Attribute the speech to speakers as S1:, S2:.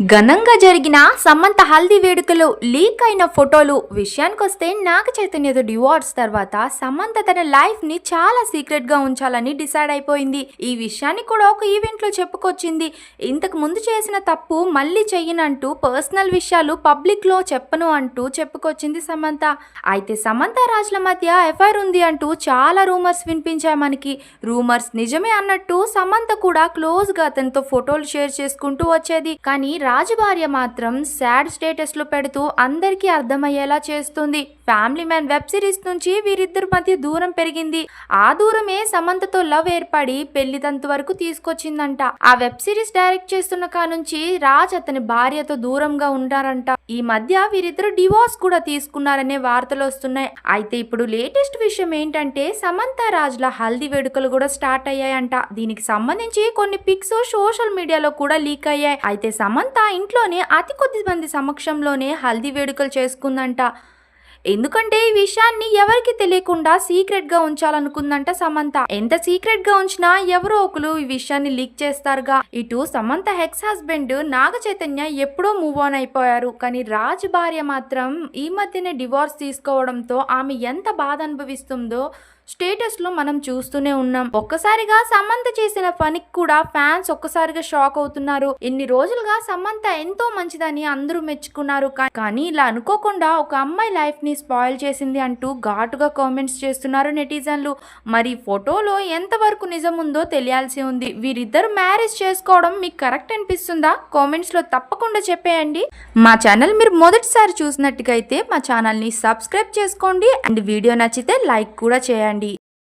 S1: ఘనంగా జరిగిన సమంత హల్దీ వేడుకలు లీక్ అయిన ఫోటోలు విషయానికొస్తే నాగ చైతన్యతో డివోర్స్ తర్వాత సమంత తన లైఫ్ని చాలా సీక్రెట్గా ఉంచాలని డిసైడ్ అయిపోయింది. ఈ విషయాన్ని కూడా ఒక ఈవెంట్లో చెప్పుకొచ్చింది. ఇంతకు ముందు చేసిన తప్పు మళ్ళీ చెయ్యనంటూ పర్సనల్ విషయాలు పబ్లిక్లో చెప్పను అంటూ చెప్పుకొచ్చింది సమంత. అయితే సమంత రాజుల మధ్య ఎఫ్ఐఆర్ ఉంది అంటూ చాలా రూమర్స్ వినిపించాయి మనకి. రూమర్స్ నిజమే అన్నట్టు సమంత కూడా క్లోజ్గా అతనితో ఫోటోలు షేర్ చేసుకుంటూ వచ్చేది. కానీ రాజు భార్య మాత్రం సాడ్ స్టేటస్లో పెడుతూ అందరికీ అర్థమయ్యేలా చేస్తుంది. ఫ్యామిలీ మ్యాన్ వెబ్ సిరీస్ నుంచి వీరిద్దరి మధ్య దూరం పెరిగింది. ఆ దూరమే సమంతతో లవ్ ఏర్పడి పెళ్ళి తంతు వరకు తీసుకొచ్చిందంట. ఆ వెబ్ సిరీస్ డైరెక్ట్ చేస్తున్న కానుంచి రాజ్ అతని భార్యతో దూరంగా ఉంటారంట ఈ మధ్య వీరిద్దరు డివోర్స్ కూడా తీసుకున్నారనే వార్తలు వస్తున్నాయి. అయితే ఇప్పుడు లేటెస్ట్ విషయం ఏంటంటే సమంత రాజ్ల హల్దీ వేడుకలు కూడా స్టార్ట్ అయ్యాయంట. దీనికి సంబంధించి కొన్ని పిక్స్ సోషల్ మీడియాలో కూడా లీక్ అయ్యాయి. అయితే సమంత ఇంట్లోనే అతి కొద్ది మంది సమక్షంలోనే హల్దీ వేడుకలు చేసుకుందంట. ఎందుకంటే ఈ విషయాన్ని ఎవరికి తెలియకుండా సీక్రెట్గా ఉంచాలనుకుందంట సమంత. ఎంత సీక్రెట్గా ఉంచినా ఎవరో ఒకరు ఈ విషయాన్ని లీక్ చేస్తారుగా. ఇటు సమంత హెక్స్ హస్బెండ్ నాగ చైతన్య ఎప్పుడో మూవ్ ఆన్ అయిపోయారు. కానీ రాజ్ భార్య మాత్రం ఈ మధ్యనే డివోర్స్ తీసుకోవడంతో ఆమె ఎంత బాధ అనుభవిస్తుందో స్టేటస్లో మనం చూస్తూనే ఉన్నాం. ఒక్కసారిగా సమంత చేసిన పనికి కూడా ఫ్యాన్స్ ఒక్కసారిగా షాక్ అవుతున్నారు. ఇన్ని రోజులుగా సమంత ఎంతో మంచిదని అందరూ మెచ్చుకున్నారు. కానీ ఇలా అనుకోకుండా ఒక అమ్మాయి లైఫ్ని స్పాయిల్ చేసింది అంటూ ఘాటుగా కామెంట్స్ చేస్తున్నారు నెటిజన్లు. మరి ఫోటోలో ఎంతవరకు నిజం ఉందో తెలియాల్సి ఉంది. వీరిద్దరు మ్యారేజ్ చేసుకోవడం మీకు కరెక్ట్ అనిపిస్తుందా? కామెంట్స్లో తప్పకుండా చెప్పేయండి. మా ఛానల్ మీరు మొదటిసారి చూసినట్టుగా అయితే మా ఛానల్ని సబ్స్క్రైబ్ చేసుకోండి. అండ్ వీడియో నచ్చితే లైక్ కూడా చేయండి.